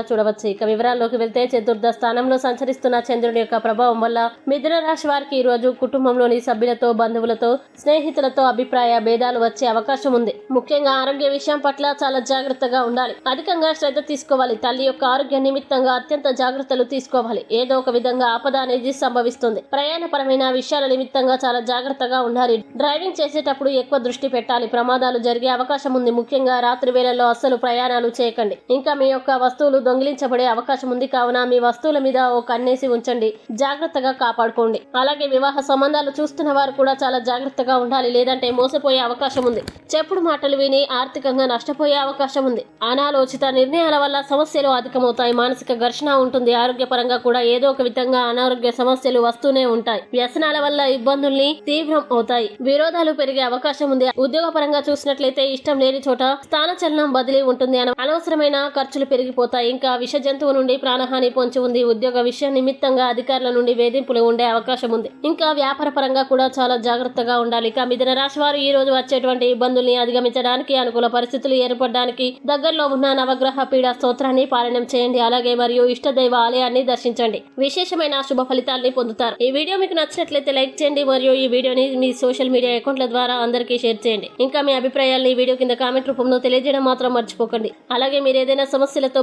చూడవచ్చు. ఇక వివరాల్లోకి వెళ్తే చతుర్థ స్థానంలో సంచరిస్తున్న చంద్రుని యొక్క ప్రభావం వల్ల మిథున రాశి వారికి ఈ రోజు కుటుంబంలోని సభ్యులతో బంధువులతో స్నేహితులతో అభిప్రాయ భేదాలు వచ్చే అవకాశం ఉంది. ముఖ్యంగా ఆరోగ్య విషయం పట్ల చాలా జాగ్రత్తగా ఉండాలి. అధికంగా శ్రద్ధ తీసుకోవాలి. తల్లి యొక్క ఆరోగ్య నిమిత్తంగా అత్యంత జాగ్రత్తలు తీసుకోవాలి. ఏదో ఒక విధంగా ఆపద అనేది సంభవిస్తుంది. ప్రయాణపరమైన విషయాల నిమిత్తంగా చాలా జాగ్రత్తగా ఉండాలి. డ్రైవింగ్ చేసేటప్పుడు ఎక్కువ దృష్టి పెట్టాలి. ప్రమాదాలు జరిగే అవకాశం ఉంది. ముఖ్యంగా రాత్రి వేళల్లో అస్సలు ప్రయాణాలు చేయకండి. ఇంకా మీ యొక్క వస్తువులు దొంగిలించబడే అవకాశం ఉంది కావున మీ వస్తువుల మీద ఓ కన్నేసి ఉంచండి. జాగ్రత్తగా కాపాడుకోండి. అలాగే వివాహ సంబంధాలు చూస్తున్న వారు కూడా చాలా జాగ్రత్తగా ఉండాలి. లేదంటే మోసపోయే అవకాశం ఉంది. చెప్పుడు మాటలు విని ఆర్థికంగా నష్టపోయే అవకాశం ఉంది. అనాలోచిత నిర్ణయాల వల్ల సమస్యలు అధికమవుతాయి. మానసిక ఘర్షణ ఉంటుంది. ఆరోగ్యపరంగా కూడా ఏదో ఒక విధంగా అనారోగ్య సమస్యలు వస్తూనే ఉంటాయి. వ్యసనాల వల్ల ఇబ్బందుల్ని తీవ్రం అవుతాయి. విరోధాలు పెరిగే అవకాశం ఉంది. ఉద్యోగపరంగా చూసినట్లయితే ఇష్టం లేని చోట స్థానచలనం బదిలీ ఉంటుంది. అన- అనవసరమైన ఖర్చులు పెరిగిపోతాయి. ఇంకా విష జంతువు నుండి ప్రాణహాని పొంచి ఉంది. ఉద్యోగ విషయ నిమిత్తంగా అధికారుల నుండి వేధింపులు ఉండే అవకాశం ఉంది. ఇంకా వ్యాపార పరంగా కూడా చాలా జాగ్రత్తగా ఉండాలి. ఇక మిథున రాశి వారు ఈ రోజు వచ్చేటువంటి ఇబ్బందుల్ని అధిగమించడానికి అనుకూల పరిస్థితులు ఏర్పడడానికి దగ్గరలో ఉన్న నవగ్రహ పీడ స్తోత్రాన్ని పాలనం చేయండి. అలాగే మరియు ఇష్ట దైవ ఆలయాన్ని దర్శించండి. విశేషమైన శుభ ఫలితాల్ని పొందుతారు. ఈ వీడియో మీకు నచ్చినట్లయితే లైక్ చేయండి మరియు ఈ వీడియోని మీ సోషల్ మీడియా అకౌంట్ల ద్వారా అందరికీ షేర్ చేయండి. ఇంకా మీ అభిప్రాయాలను ఈ వీడియో కింద కామెంట్ రూపంలో తెలియజేయడం మాత్రం మర్చిపోకండి. అలాగే మీరు ఏదైనా సమస్యలతో